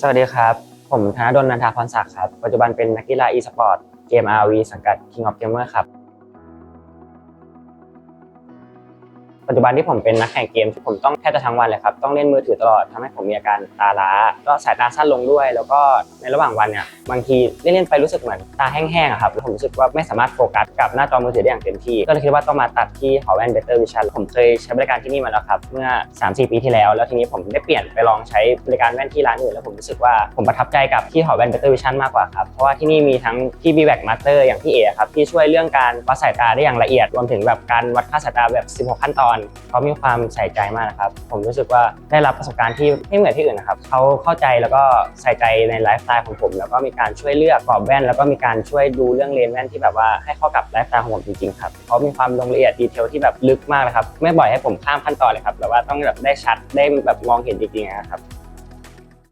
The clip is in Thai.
สวัสดีครับ ผมธนดลนันทาพรศักดิ์ครับ ปัจจุบันเป็นนักกีฬา e-sport เกม RV สังกัด King of Gamer ครับ ปัจจุบันที่ผมเป็นนักแข่งเกมผมต้องแทบจะทั้งวันเลยครับต้องเล่นมือถือตลอดทำให้ผมมีอาการตาล้าก็สายตาสั้นลงด้วย แล้วก็ในระหว่างวันเนี่ยบางทีเล่นๆไปรู้สึกเหมือนตาแห้งๆอะครับแล้วผมรู้สึกว่าไม่สามารถโฟกัสกับหน้าจอมือถือได้อย่างเต็มที่ ก็เลยคิดว่าต้องมาตัดที่หอแว่น Better Vision ผมเคยใช้บริการที่นี่มาแล้วครับเมื่อ 3-4 ปีที่แล้ว แล้วทีนี้ผมได้เปลี่ยนไปลองใช้บริการแว่นที่ร้านอื่นแล้วผมรู้สึกว่าผมประทับใจกับที่หอแว่น Better Vision มากกว่าครับเพราะว่าที่นี่มีทั้งที่ b b a c Master อย่างที่เอครับที่ช่วยเรื่องการวัดสายตาได้อย่างละเอียดรวมถึงแบบการวัดค่าสายตาแบบ 16 ขั้นตอนเขามีความใส่ใจมากนะครับ ผมรู้สึกว่าได้รับประสบการณ์ที่ไม่เหมือนที่อื่นนะครับเขาเข้าใจแล้วก็ใส่ใจในไลฟ์สไตล์ของผม แล้วก็มีการช่วยเลือกกรอบแว่น แล้วก็มีการช่วยดูเรื่องเลนส์แว่นที่แบบว่าให้เข้ากับไลฟ์สไตล์ของผมจริงๆครับเขามีความลงละเอียดดีเทลที่แบบลึกมากนะครับไม่บ่อยให้ผมข้ามขั้นตอนเลยครับแบบว่าต้องแบบได้ชัดได้แบบมองเห็นจริงๆนะครับ